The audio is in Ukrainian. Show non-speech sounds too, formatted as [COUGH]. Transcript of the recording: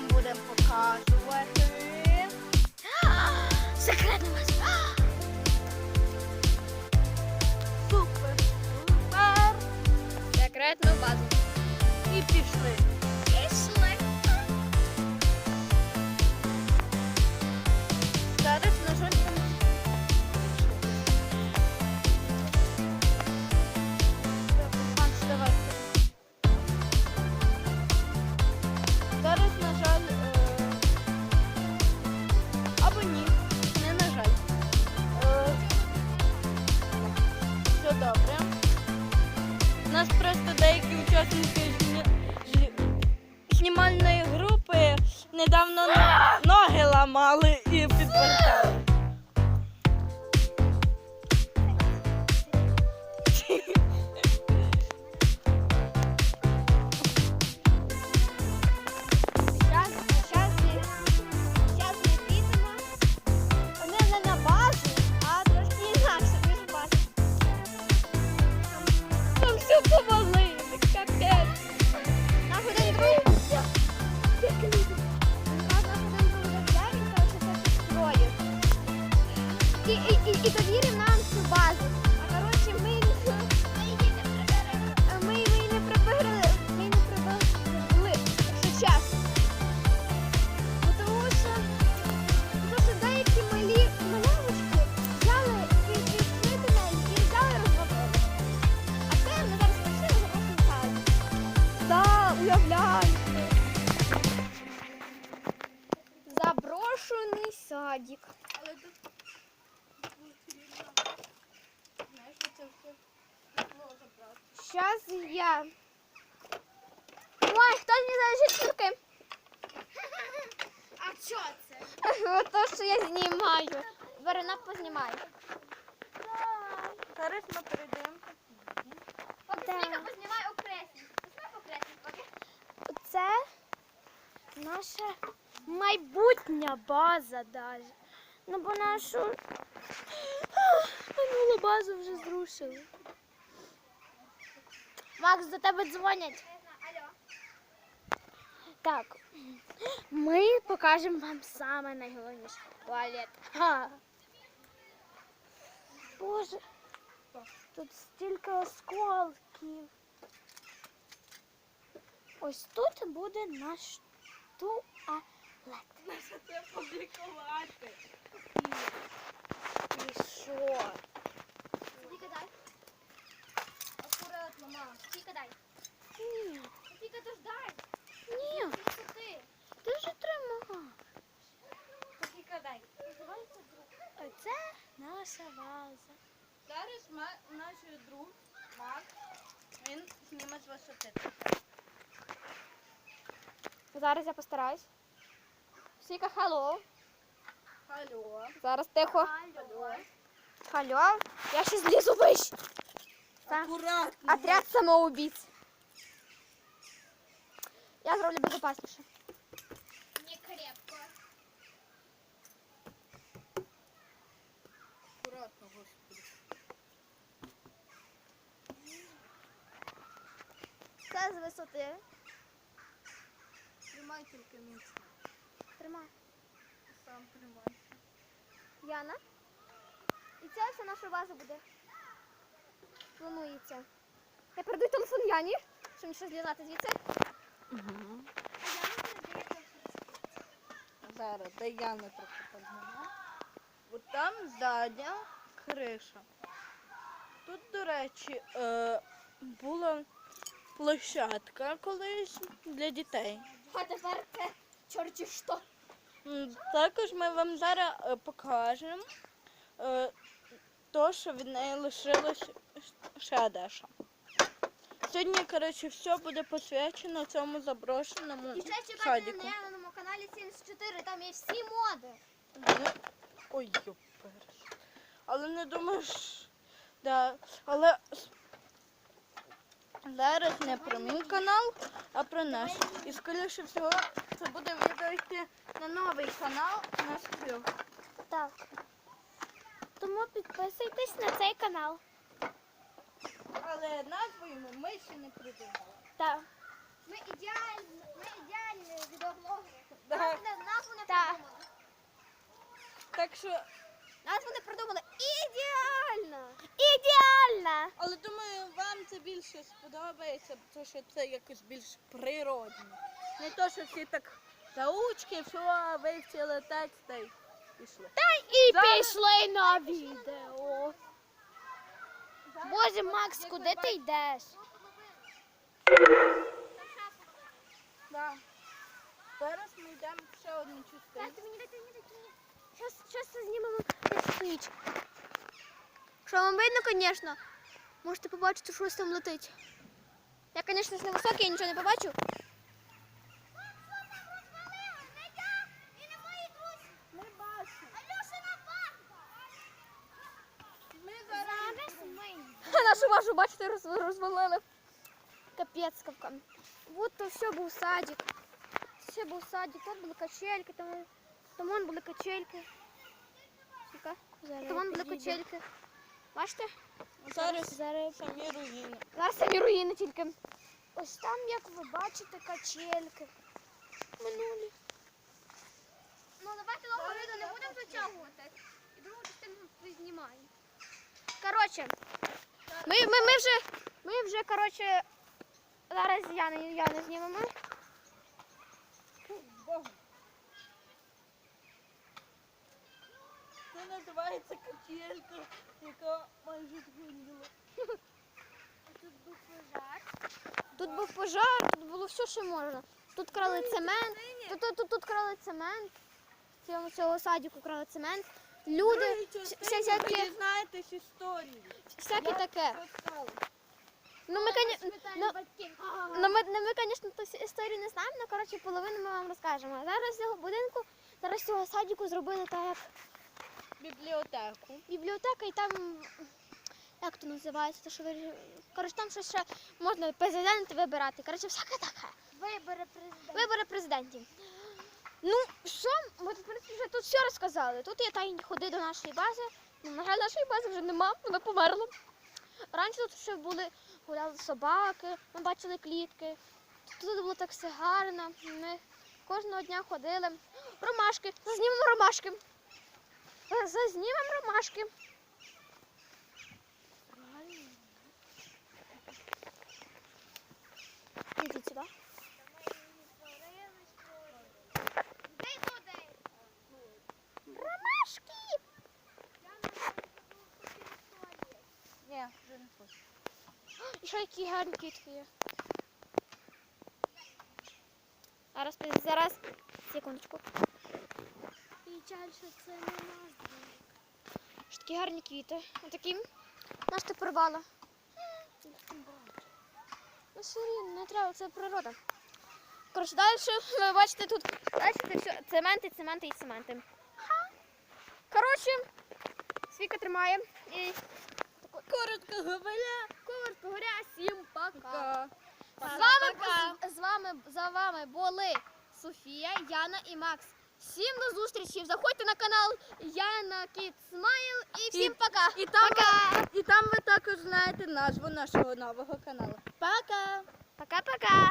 вам будемо показувати. [GASPS] Секретна база. [GASPS] Супер, супер. Секретну базу. І. Пішли. Недавно ноги ламали і підвертали. І, і, і, і довірив Сейчас я. Ой, хто не залежить руки? А що це? [LAUGHS] То, що я знімаю. Верена познімай. Зараз ми перейдемо. Поки Сміка познімай окресні. Познімай окресні поки. Це наша майбутня база даже. Ну бо нашу [GASPS] минулу базу вже зрушили. Макс, до тебе дзвонять. Так, ми покажемо вам саме найголовніше. Туалет. Ха. Боже, тут стільки осколків. Ось тут буде наш туалет. Наша це публікувати. І що? Сміка дай. Акуратно, мам. Сміка дай. Ні, Сміка, то дай. ні, Ти. ти вже тримав. Скільки дай. Оце наша база. Зараз ма- наш друг Макс, він зніме з висоти. Зараз я постараюсь. Сіка, халло. Алло. Зараз тихо. Алло. Халло. Я ще злізу вище. Так. Акуратно. Отряд самоубийц. Я зроблю безопасніше. Не крепко. Акуратно, господи. Це з висоти. Тримай тільки міцно. Тримай. Сам тримай. Яна. І це вся наша база буде. Планується. Я передаю телефон Яні, щоб не щось злізати звідси. Зараз, дай я не трохи позніму. От там ззаді криша. Тут, до речі, е, була площадка колись для дітей. А тепер це чорті що. М, Також ми вам зараз е, покажемо е, то, що від неї лишилось ще дещо. Сьогодні, коротше, все буде посвячено цьому заброшеному І ще чекайте садіку. на Яниному каналі 74, там є всі моди. Ну, Ой, юперш. Але не думаєш. Да. Але с- зараз не про мій канал, а про наш. І скоріше всього це буде відео йти на новий канал наш трьох. Так. Тому підписуйтесь на цей канал. Але назву йому ми ще не придумали. Так. Ми ідеальні, ми ідеальні відеоблогери. Так, Назву не Так. придумали. так що, Назву не придумали. Ідеально! Ідеально! але думаю, вам це більше сподобається, тому що це якось більш природно. Не то, що всі так заучки, все, вивчили текст та й пішли. І Зараз- пішли на відео. Боже, Макс, Як куди ти йдеш? Да. Зараз ми йдемо в ще одну частину. мені дайте, мені дайте, мені. Щас, щас знімемо як. Що вам видно, звісно. Можете побачити, що ось там летить. Я, звісно, ж не високий, я нічого не побачу. Ми бачимо. Алюшина банка. Ми зараз. Зараз ми. [LAUGHS] Нашу вашу, бачите, роз, розвалили. Капець кавка. Вот то все був садик. Все був садик. Тут були качельки, там, там вон були качельки. Сука. Там вон були качельки. Бачите? Зараз Зараз. самі руїни. Зараз самі руїни тільки. Ось там, як ви бачите, качельки. Минулі. Ну давайте довго відео не будемо затягувати. І другу частину знімаємо. Коротше, ми, ми, ми вже, ми вже, коротше, зараз Яни, Яни знімемо. Це називається качелька, яка майже згоріла. Тут був пожар. Тут був пожар, тут було все, що можна. Тут крали цемент, тут, тут, тут, тут крали цемент. В цьому цього садіку крали цемент. Люди, вся- вся- Ви всякі, дізнаєтесь історію. всяке таке. Ну, ми, коні- ну, ну, ми, ну, ми, звісно, ту всю історію не знаємо, але, коротше, половину ми вам розкажемо. Зараз цього будинку, зараз цього садіку зробили так, як Бібліотеку. бібліотека і там. Як то називається? То, що ви... Коротше, там щось ще можна президент вибирати. Коротше, всяке таке. Вибори президента. Вибори президентів. Ну, що? Ми в принципі, вже тут все розказали. Тут є тайні ходи до нашої бази. Ну, на жаль, нашої бази вже нема, вона померла. Раніше тут ще були, гуляли собаки, ми бачили клітки. Тут було так все гарно. Ми кожного дня ходили. Ромашки, зазнімемо ромашки. Зазнімемо ромашки. Ідіть сюди. Дай туди. Ромашки! Хочу. [GASPS] І ще які гарні квітки є. Зараз, зараз, секундочку. Печаль, що це не наш Що такі гарні квіти. Отакі. Наш ти порвала. Ну, все рівно, не треба, це природа. Коротше, далі ви бачите тут. Це все цементи, цементи і цементи. Коротше, свіка тримає. І Коротко говоря, коротко говоря, всім пока. З вами, з вами, за вами були Софія, Яна і Макс. Всім до зустрічі. Заходьте на канал Яна Кіт Смайл і всім І- пока. І там, пока. і там ви також знаєте назву нашого нового каналу. Пока! Пока-пока.